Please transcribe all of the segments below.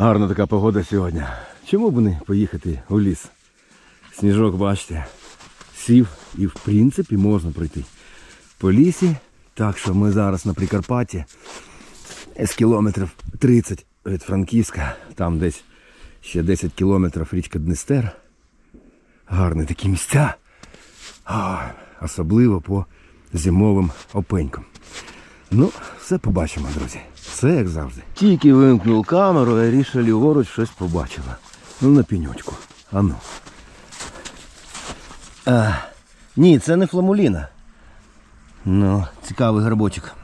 Гарна така погода сьогодні. Чому б не поїхати у ліс? Сніжок, бачите, сів і в принципі можна пройти по лісі. Так що ми зараз на Прикарпатті з кілометрів 30 від Франківська, там десь ще 10 кілометрів річка Днестер. Гарні такі місця. Особливо по зимовим опенькам. Ну, все побачимо, друзі. Все як завжди. Тільки вимкнув камеру, а Ріша ліворуч щось побачила. Ну, на піньочку. А ну. А, ні, це не фламуліна. Ну, цікавий грибочок.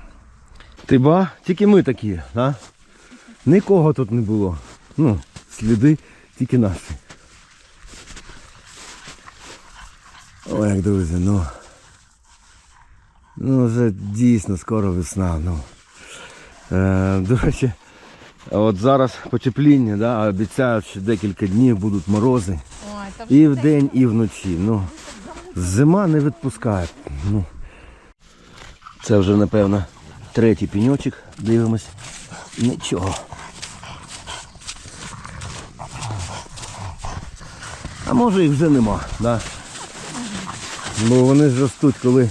Ти ба, тільки ми такі, а? Нікого тут не було. Ну, сліди тільки наші. Ой, як друзі, ну. Ну, вже дійсно скоро весна. Ну. Е, до речі, от зараз потепління, да, обіцяють, що декілька днів будуть морози. Ой, І вдень, і вночі. Ну, зима не відпускає. Ну, це вже, напевно, третій піньочок. Дивимось. Нічого. А може їх вже нема, да? Бо вони ж ростуть, коли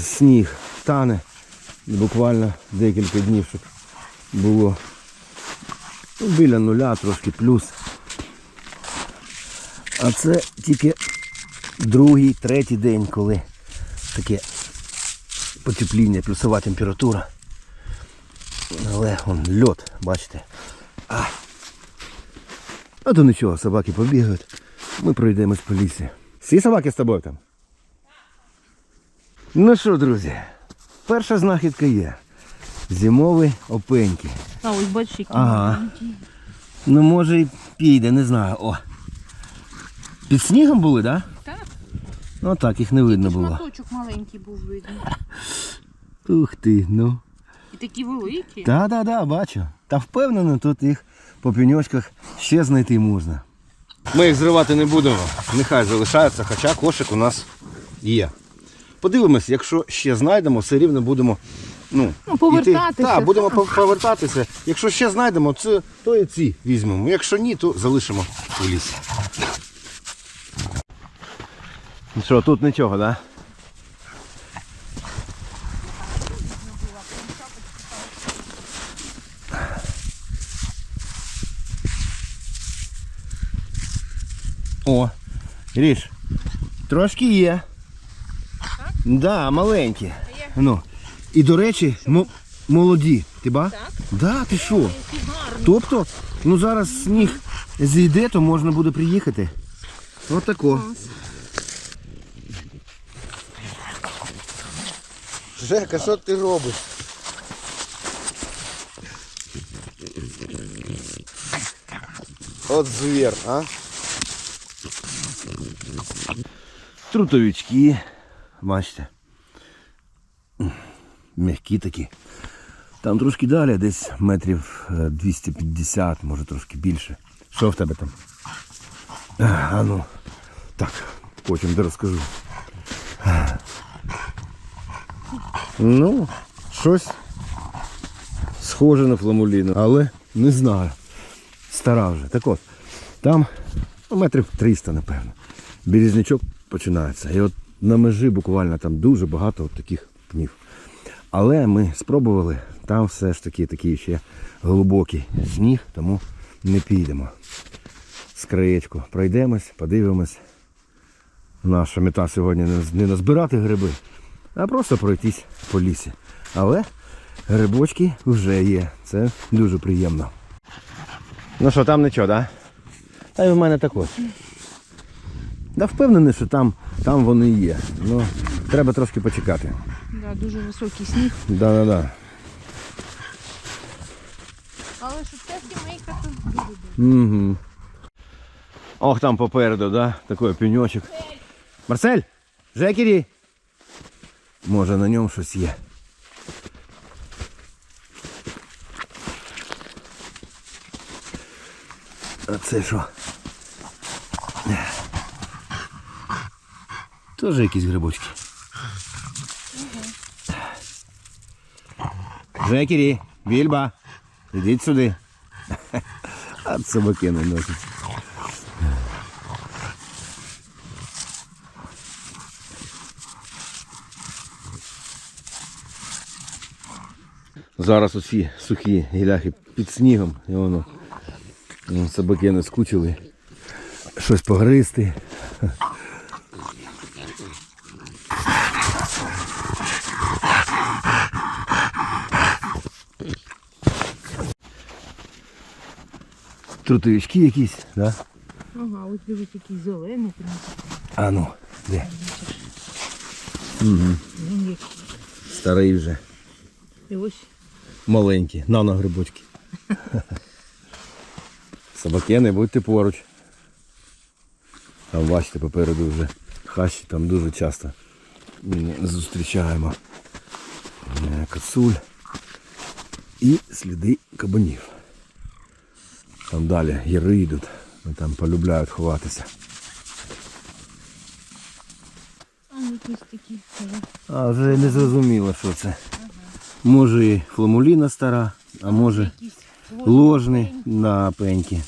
сніг тане. Буквально декілька днів, щоб було ну, біля нуля, трошки плюс. А це тільки другий, третій день, коли таке потепління, плюсова температура. Але он льот, бачите. А, а то нічого, собаки побігають. Ми пройдемось по лісі. Всі собаки з тобою там? Ну що, друзі, перша знахідка є. Зимові опеньки. А ось бачиш, які Ага. маленькі. Ну може і піде, не знаю. О. Під снігом були, так? Да? Так, Ну так, їх не видно було. шматочок маленький був видно. Ух ти, ну. І такі великі. Так, так, так, бачу. Та впевнено, тут їх по пеньочках ще знайти можна. Ми їх зривати не будемо. Нехай залишаються, хоча кошик у нас є. Подивимось, якщо ще знайдемо, все рівно будемо. Ну, Ну, повертатися. Так, будемо пов- повертатися. Якщо ще знайдемо, це, то і ці візьмемо. Якщо ні, то залишимо у лісі. Ну Що, тут нічого, так? Да? О, Ріш, трошки є. Так? Да, маленькі. Ну. І до речі, мо- молоді. Ти ба? Так. Да, ти що? Тобто, ну зараз сніг зійде, то можна буде приїхати. От тако. Жека, що ти робиш? От звір, а? Трутовички, бачите. М'які такі. Там трошки далі, десь метрів е, 250, може трошки більше. Що в тебе там? А ну. Так, потім де розкажу. Ну, щось схоже на фламуліну, але не знаю. Стара вже. Так от, там ну, метрів 300, напевно. Березнячок починається. І от на межі буквально там дуже багато таких пнів. Але ми спробували, там все ж таки такий ще глибокий сніг, тому не підемо. З краєчку пройдемось, подивимось. Наша мета сьогодні не- не назбирати гриби, а просто пройтись по лісі. Але грибочки вже є. Це дуже приємно. Ну що, там нічого, так? Да? Та й в мене також. Да впевнений, що там, там вони є. Ну, треба трошки почекати. Да, дуже високий сніг. Да-да-да. Але що це сімейка тут дуже. Угу. Ох, там попереду, да? Такий пеньочок. Марсель! Жекері! Може на ньому щось є. А це що? Теж якісь грибочки. Жекері, Вільба, ідіть сюди. А собаки не носять. Зараз усі сухі гіляхи під снігом, і воно собаки не скучили. Щось погризти. Трутовички якісь, да? Ага, ось дивись, який зелений. прям. А ну, де? Він який. Старий вже. І ось Маленькі, нано-грибочки. Собаки, не будьте поруч. Там бачите, попереду вже хащі, там дуже часто зустрічаємо е, кацуль і сліди кабанів. Там далі гіри йдуть, вони там полюбляють ховатися. а, якісь такі. А вже не зрозуміло, що це. Може і фламуліна стара, а може ложний на пеньки.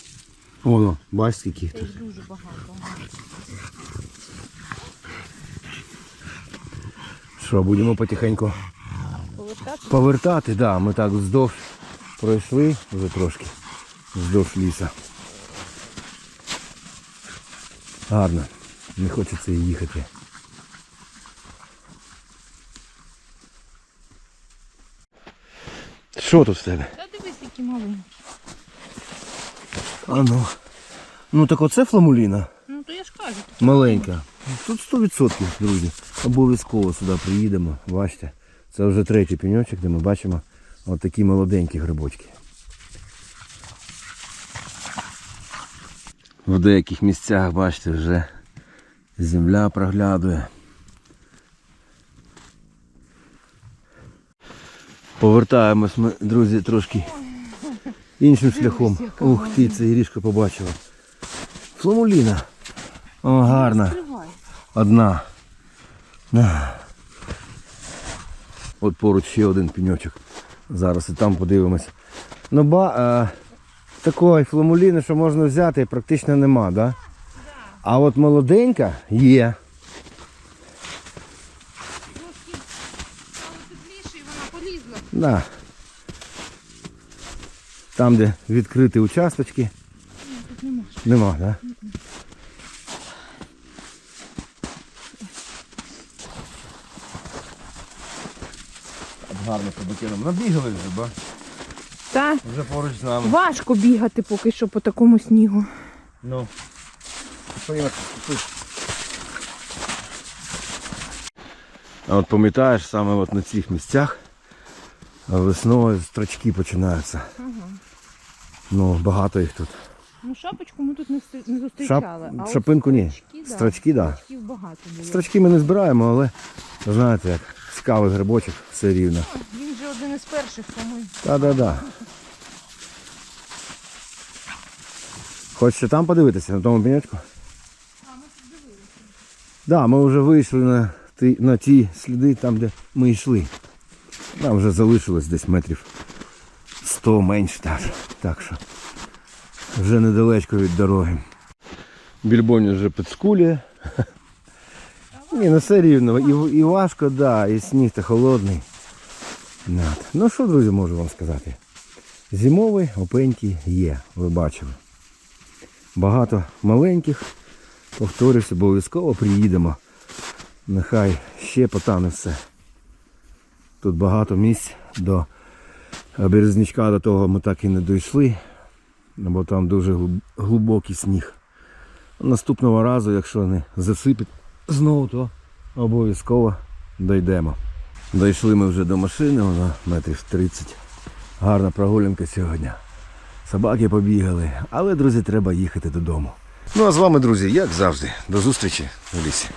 О, бачиш, скільки їх тут. дуже багато. Що, будемо потихеньку Повертати? повертати, да, ми так вздовж пройшли вже трошки. Вздовж ліса. Гарно. Не хочеться їхати. Що тут в тебе? Та дивись, які маленькі. А ну. Ну так оце фламуліна. Ну то я ж кажу. Маленька. Тут 100%, друзі. Обов'язково сюди приїдемо. Бачите, це вже третій пеньочок, де ми бачимо от такі молоденькі грибочки. В деяких місцях, бачите, вже земля проглядує. Повертаємось ми, друзі, трошки іншим шляхом. Ух ти, це Ірішка побачила. Фламуліна. О, гарна. Одна. От поруч ще один пеньочок. Зараз і там подивимось. Ну ба, а, такої фламуліни, що можна взяти, практично нема, да? А от молоденька є. Да. Там, де відкриті участочки. Тут нема. Нема, да? Гарно по побакином. Набігали вже, ба? Та Вже поруч з нами. важко бігати поки що по такому снігу. Ну. А от пам'ятаєш, саме от на цих місцях весною строчки починаються. Ага. Ну, багато їх тут. Ну шапочку ми тут не, встр- не зустрічали. а от Шапинку ні. строчки, да. Строчки, так. Да. Строчків багато було. Строчки ми не збираємо, але знаєте, як цікавий грибочок, все рівно. Він один із перших, тому й- Та-да-да. Хочете там подивитися, на тому пеньочку? А, ми тут дивилися. Да, ми вже вийшли на ті, на ті сліди, там, де ми йшли. Нам вже залишилось десь метрів 100 менше так. Так що вже недалечко від дороги. Більбоні вже підскулює. Ні, ну все рівно. І, і важко, да, і сніг та холодний. Над. Ну що, друзі, можу вам сказати? Зимовий опеньки є, ви бачили. Багато маленьких. Повторюсь, обов'язково приїдемо. Нехай ще потане все. Тут багато місць до Березнячка до того ми так і не дійшли, бо там дуже глиб- глибокий сніг. Наступного разу, якщо не засипить знову, то обов'язково дійдемо. Дійшли ми вже до машини, вона метрів 30. Гарна прогулянка сьогодні. Собаки побігали, але, друзі, треба їхати додому. Ну а з вами, друзі, як завжди, до зустрічі у лісі.